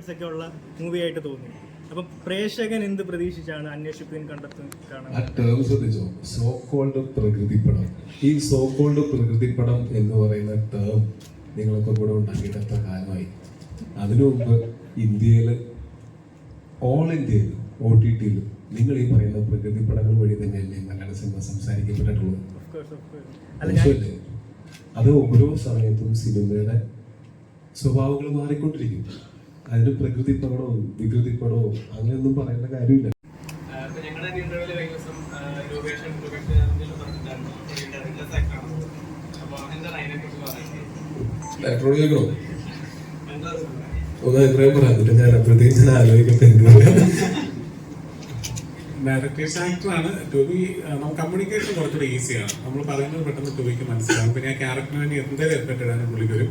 ഒക്കെ ഉള്ള മൂവി ആയിട്ട് തോന്നി. അപ്പൊ പ്രേക്ഷകൻ എന്ത് പ്രതീക്ഷിച്ചാണ് അന്വേഷിപ്പിൻ കണ്ടെത്തുന്നത് സോ കോൾഡ് പ്രകൃതിപ്പടം ഈ സോ കോൾഡ് പ്രകൃതിപ്പടം എന്ന് പറയുന്ന ടേം നിങ്ങളൊക്കെ കൂടെ ഉണ്ടാക്കിയിട്ട് എത്ര കാലമായി? അതിനു മുമ്പ് ഇന്ത്യയിൽ ഓൾ ഇന്ത്യയിൽ ഒ ടി ടിയിൽ നിങ്ങൾ ഈ പറയുന്ന പ്രകൃതിപ്പടങ്ങൾ വഴി തന്നെയല്ലേ മലയാള സിനിമ സംസാരിക്കപ്പെട്ടിട്ടുള്ളത്? അത് ഓരോ സമയത്തും സിനിമയുടെ സ്വഭാവങ്ങൾ മാറിക്കൊണ്ടിരിക്കും. അതിന് പ്രകൃതിപ്പടവും വികൃതിപ്പടവും അങ്ങനെയൊന്നും പറയേണ്ട കാര്യമില്ല. ഡയറക്ടറോട് ചോദിക്കണോ? എന്താ ഒന്ന് അഭിപ്രായം പറയാം എന്നിട്ട് ഞാൻ പ്രത്യേകിച്ച് ഞാൻ ആലോചിക്കട്ടെ എന്ത് പറയാം. ഡയറക്ടേഴ്സ് ആക്ടറാണ് ടോബി നമുക്ക് കമ്മ്യൂണിക്കേഷൻ കുറച്ചുകൂടി ഈസിയാണ് നമ്മൾ പറയുന്നത് പെട്ടെന്ന് ടോബിക്ക് മനസ്സിലാവും. പിന്നെ ആ ക്യാരക്ടറിന് വേണ്ടി എന്തെങ്കിലും എഫക്റ്റ് ഇടാനും പുള്ളിക്കൊരു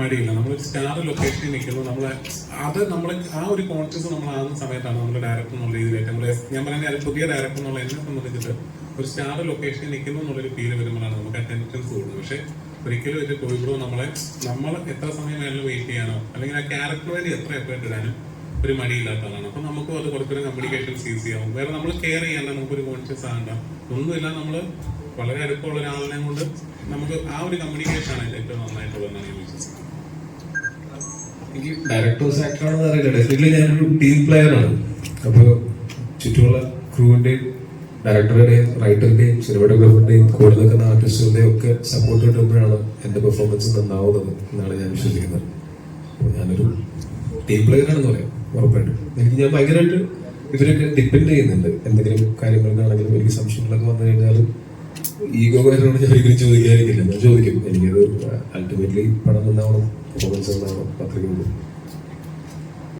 മടിയില്ല. നമ്മൾ സ്റ്റാർ ലൊക്കേഷനിൽ നിൽക്കുന്നു നമ്മൾ അത് നമ്മൾ ആ ഒരു കോൺഷ്യസ് നമ്മൾ ആകുന്ന സമയത്താണ് നമ്മൾ ഡയറക്ടർ എന്നുള്ള രീതിയിലേക്ക് നമ്മൾ ഞാൻ പറയുന്ന പുതിയ ഡയറക്ടർ എന്നുള്ള എന്നെ സംബന്ധിച്ചിട്ട് ഒരു സ്റ്റാർ ലൊക്കേഷനിൽ നിൽക്കുന്നു എന്നുള്ളൊരു ഫീൽ വരുമ്പോഴാണ് നമുക്ക് അറ്റൻഷൻസ് കൂടുന്നത്. പക്ഷേ ഒരിക്കലും ഒരു കോഴിക്കോട് നമ്മളെ നമ്മൾ എത്ര സമയം വേണമെങ്കിലും വെയിറ്റ് ചെയ്യാനോ അല്ലെങ്കിൽ ആ ക്യാരക്ടർ വേണ്ടി എത്ര എഫേർട്ട് ഇടാനും ഒരു മടിയില്ലാത്ത ആളാണ്. അപ്പൊ നമുക്കും അത് കുറച്ചൊരു കമ്മ്യൂണിക്കേഷൻ ഈസി ആവും വേറെ നമ്മൾ കെയർ ചെയ്യേണ്ട നമുക്ക് ഒരു കോൺഷ്യസ് ആകണ്ട. ഒന്നുമില്ല നമ്മൾ വളരെ അടുപ്പമുള്ള ഒരാളിനെ കൊണ്ട് നമുക്ക് ആ ഒരു കമ്മ്യൂണിക്കേഷൻ ആണ് ഏറ്റവും നന്നായിട്ടുള്ളതെന്നാണ് ഞാൻ വിശ്വസിക്കുന്നത്. എനിക്ക് ഡയറക്ടേഴ്സ് ആക്ടറാണെന്ന് അറിയില്ല. ഡെഫിനറ്റ്ലി ഞാനൊരു ടീം പ്ലെയർ ആണ്. അപ്പോൾ ചുറ്റുമുള്ള ക്രൂവിന്റെയും ഡയറക്ടറുടെയും റൈറ്ററിന്റെയും സിനിമാറ്റോഗ്രാഫറിന്റെയും കൂടെ നിൽക്കുന്ന ആർട്ടിസ്റ്റുകളുടെയും ഒക്കെ സപ്പോർട്ട് കിട്ടുമ്പോഴാണ് എന്റെ പെർഫോമൻസ് നന്നാവുന്നത് എന്നാണ് ഞാൻ വിശ്വസിക്കുന്നത്. അപ്പോൾ ഞാനൊരു ടീം പ്ലെയർ ആണെന്ന് പറയാം ഉറപ്പായിട്ടും. എനിക്ക് ഞാൻ ഭയങ്കരമായിട്ട് ഇവരൊക്കെ ഡിപ്പെൻഡ് ചെയ്യുന്നുണ്ട്. എന്തെങ്കിലും കാര്യങ്ങൾക്കാണെങ്കിലും എനിക്ക് സംശയങ്ങളൊക്കെ വന്നു കഴിഞ്ഞാൽ ഈഗോ കാര്യങ്ങളോട് ഞാൻ ഒരിക്കലും ചോദിക്കാതിരിക്കില്ല. ഞാൻ ചോദിക്കും എനിക്കത് അൾട്ടിമേറ്റ്ലി പടം ഉണ്ടാവണം പെർഫോമൻസ് ഉണ്ടാവണം അത്രയ്ക്കുള്ളൂ